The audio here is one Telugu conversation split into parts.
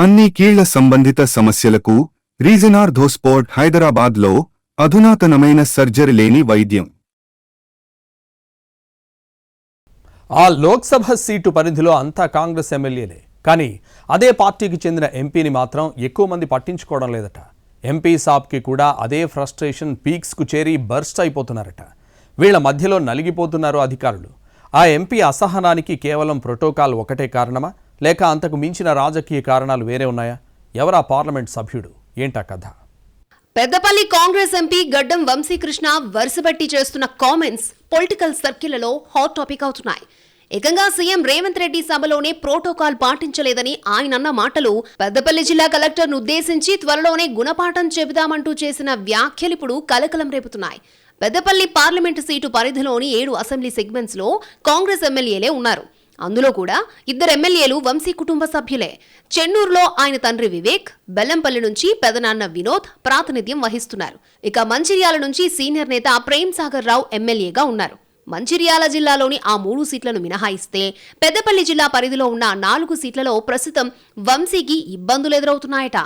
అన్ని కీళ్ళ సంబంధిత సమస్యలకు రీజనార్ధోస్పోర్ట్ హైదరాబాద్లో అధునాతనమైన సర్జరీ లేని వైద్యం. ఆ లోక్సభ సీటు పరిధిలో అంతా కాంగ్రెస్ ఎమ్మెల్యేలే. కానీ అదే పార్టీకి చెందిన ఎంపీని మాత్రం ఎక్కువ మంది పట్టించుకోవడం లేదట. ఎంపీ సాబ్కి కూడా అదే ఫ్రస్ట్రేషన్ పీక్స్కు చేరి బర్స్ట్ అయిపోతున్నారట. వీళ్ళ మధ్యలో నలిగిపోతున్నారు అధికారులు. ఆ ఎంపీ అసహనానికి కేవలం ప్రోటోకాల్ ఒకటే కారణమా? లేక అంతకు మించిన రాజకీయ కారణాలు వేరే ఉన్నాయా? ఎవరా పార్లమెంట్ సభ్యుడు? ఏంటా కథ? పెద్దపల్లి కాంగ్రెస్ ఎంపీ గడ్డం వంశీకృష్ణ వరుసబట్టి చేస్తున్న కామెంట్స్ పొలిటికల్ సర్కిళ్ళలో హాట్ టాపిక్ అవుతున్నాయి. ఏకంగా సీఎం రేవంత్ రెడ్డి సభలోనే ప్రోటోకాల్ పాటించలేదని ఆయన అన్న మాటలు పెద్దపల్లి జిల్లా కలెక్టర్ను ఉద్దేశించి త్వరలోనే గుణపాఠం చెబుదామంటూ చేసిన వ్యాఖ్యలిప్పుడు కలకలం రేపుతున్నాయి. పెద్దపల్లి పార్లమెంటు సీటు పరిధిలోని ఏడు అసెంబ్లీ సెగ్మెంట్స్లో కాంగ్రెస్ ఎమ్మెల్యేలే ఉన్నారు. అందులో కూడా ఇద్దరు ఎమ్మెల్యేలు వంశీ కుటుంబ సభ్యులే. చెన్నూరులో ఆయన తండ్రి వివేక్ బెల్లంపల్లి నుంచి పెదనాన్న వినోద్ ప్రాతినిధ్యం వహిస్తున్నారు. ఇక మంచిర్యాల నుంచి సీనియర్ నేత ప్రేమ్ సాగర్ రావు ఎమ్మెల్యేగా ఉన్నారు. మంచిర్యాల జిల్లాలోని ఆ మూడు సీట్లను మినహాయిస్తే పెద్దపల్లి జిల్లా పరిధిలో ఉన్న నాలుగు సీట్లలో ప్రస్తుతం వంశీకి ఇబ్బందులు ఎదురవుతున్నాయట.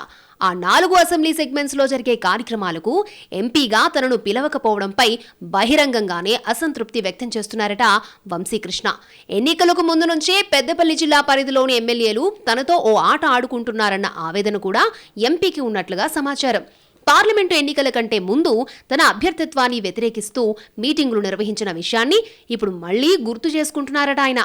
ఆ నాలుగు అసెంబ్లీ సెగ్మెంట్స్లో జరిగే కార్యక్రమాలకు ఎంపీగా తనను పిలవకపోవడంపై బహిరంగంగానే అసంతృప్తి వ్యక్తం చేస్తున్నారట వంశీకృష్ణ. ఎన్నికలకు ముందు నుంచే పెద్దపల్లి జిల్లా పరిధిలోని ఎమ్మెల్యేలు తనతో ఓ ఆట ఆడుకుంటున్నారన్న ఆవేదన కూడా ఎంపీకి ఉన్నట్లుగా సమాచారం. పార్లమెంటు ఎన్నికల కంటే ముందు తన అభ్యర్థిత్వాన్ని వ్యతిరేకిస్తూ మీటింగులు నిర్వహించిన విషయాన్ని ఇప్పుడు మళ్ళీ గుర్తు చేసుకుంటున్నారట ఆయన.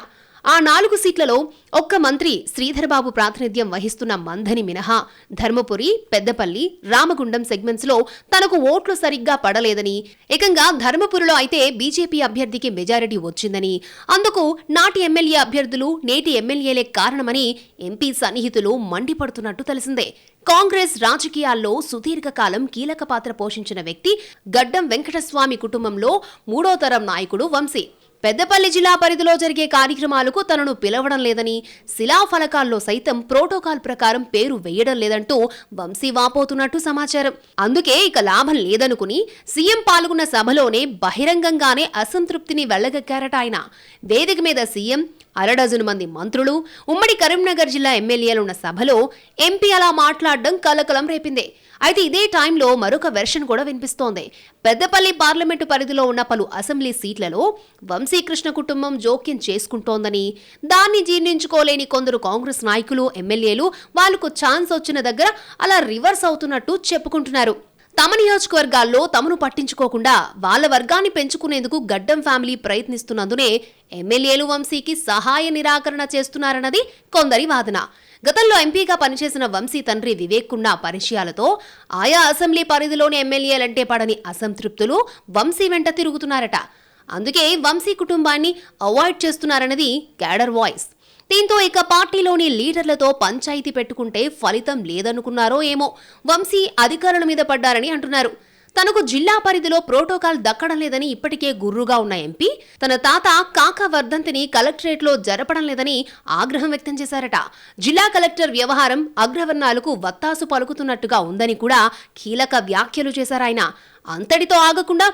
ఆ నాలుగు సీట్లలో ఒక్క మంత్రి శ్రీధర్బాబు ప్రాతినిధ్యం వహిస్తున్న మంధని మినహా. ధర్మపురి పెద్దపల్లి రామగుండం సెగ్మెంట్స్లో తనకు ఓట్లు సరిగ్గా పడలేదని ఏకంగా ధర్మపురిలో అయితే బీజేపీ అభ్యర్థికి మెజారిటీ వచ్చిందని. అందుకు నాటి ఎమ్మెల్యే అభ్యర్థులు నేటి ఎమ్మెల్యేలే కారణమని ఎంపీ సన్నిహితులు మండిపడుతున్నట్టు తెలిసిందే. కాంగ్రెస్ రాజకీయాల్లో సుదీర్ఘకాలం కీలక పాత్ర పోషించిన వ్యక్తి గడ్డం వెంకటస్వామి కుటుంబంలో మూడో తరం నాయకుడు వంశీ. పెద్దపల్లి జిల్లా పరిధిలో జరిగే కార్యక్రమాలకు తనను పిలవడం లేదని శిలాఫలకాల్లో సైతం ప్రోటోకాల్ ప్రకారం పేరు వేయడం లేదంటూ వంశీ వాపోతున్నట్టు సమాచారం. అందుకే ఇక లాభం లేదనుకుని సీఎం పాల్గొన్న సభలోనే బహిరంగంగానే అసంతృప్తిని వెళ్ళగక్కారట ఆయన. వేదిక మీద సీఎం అరడజను మంది మంత్రులు ఉమ్మడి కరీంనగర్ జిల్లా ఎమ్మెల్యేలున్న సభలో ఎంపీ అలా మాట్లాడడం కలకలం రేపిందే. అయితే ఇదే టైంలో మరొక వెర్షన్ కూడా వినిపిస్తోంది. పెద్దపల్లి పార్లమెంటు పరిధిలో ఉన్న పలు అసెంబ్లీ సీట్లలో వంశీకృష్ణ కుటుంబం జోక్యం చేసుకుంటోందని దాన్ని జీర్ణించుకోలేని కొందరు కాంగ్రెస్ నాయకులు ఎమ్మెల్యేలు వాళ్ళకు ఛాన్స్ వచ్చిన దగ్గర అలా రివర్స్ అవుతున్నట్టు చెప్పుకుంటున్నారు. తమ నియోజకవర్గాల్లో తమను పట్టించుకోకుండా వాళ్ళ వర్గాన్ని పెంచుకునేందుకు గడ్డం ఫ్యామిలీ ప్రయత్నిస్తున్నందునే ఎమ్మెల్యేలు వంశీకి సహాయ నిరాకరణ చేస్తున్నారన్నది కొందరి వాదన. గతంలో ఎంపీగా పనిచేసిన వంశీ తండ్రి వివేకున్న పరిచయాలతో ఆయా అసెంబ్లీ పరిధిలోని ఎమ్మెల్యేలంటే పడని అసంతృప్తులు వంశీ వెంట తిరుగుతున్నారట. అందుకే వంశీ కుటుంబాన్ని అవాయిడ్ చేస్తున్నారన్నది క్యాడర్ వాయిస్. దీంతో ఇక పార్టీలోని లీడర్లతో పంచాయతీ పెట్టుకుంటే ఫలితం లేదనుకున్నారో ఏమో వంశీ అధికారుల మీద పడ్డారని అంటున్నారు. తనకు జిల్లా పరిధిలో ప్రోటోకాల్ దక్కడం లేదని ఇప్పటికే గుర్రుగా ఉన్న ఎంపీ తన తాత కాక వర్ధంతిని కలెక్టరేట్లో జరపడం లేదని ఆగ్రహం వ్యక్తం చేశారట. జిల్లా కలెక్టర్ వ్యవహారం అగ్రవర్ణాలకు వత్తాసు పలుకుతున్నట్టుగా ఉందని కూడా కీలక వ్యాఖ్యలు చేశారాయన అంతటితో ఆగకుండా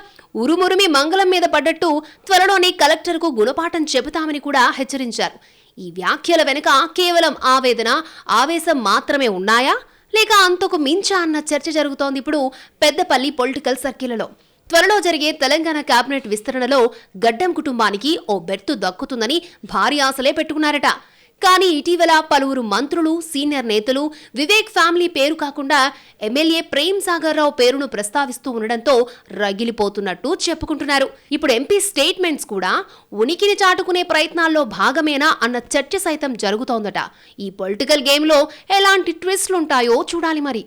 ఉరుమురుమి మంగళం మీద పడ్డట్టు త్వరలోనే కలెక్టర్కు గుణపాఠం చెబుతామని కూడా హెచ్చరించారు. ఈ వ్యాఖ్యల వెనుక కేవలం ఆవేదన ఆవేశం మాత్రమే ఉన్నాయా? లేక అంతకు మించా అన్న చర్చ జరుగుతోంది ఇప్పుడు పెద్దపల్లి పొలిటికల్ సర్కిల్లో. త్వరలో జరిగే తెలంగాణ కేబినెట్ విస్తరణలో గడ్డం కుటుంబానికి ఓ బెర్తు దక్కుతుందని భారీ ఆశలే పెట్టుకున్నారట. కానీ ఇటీవల పలువురు మంత్రులు సీనియర్ నేతలు వివేక్ ఫ్యామిలీ పేరు కాకుండా ఎమ్మెల్యే ప్రేమ్ సాగర్ రావు పేరును ప్రస్తావిస్తూ ఉండడంతో రగిలిపోతున్నట్టు చెప్పుకుంటున్నారు. ఇప్పుడు ఎంపీ స్టేట్మెంట్స్ కూడా ఉనికిని చాటుకునే ప్రయత్నాల్లో భాగమేనా అన్న చర్చ సైతం జరుగుతోందట. ఈ పొలిటికల్ గేమ్లో ఎలాంటి ట్విస్ట్లుంటాయో చూడాలి మరి.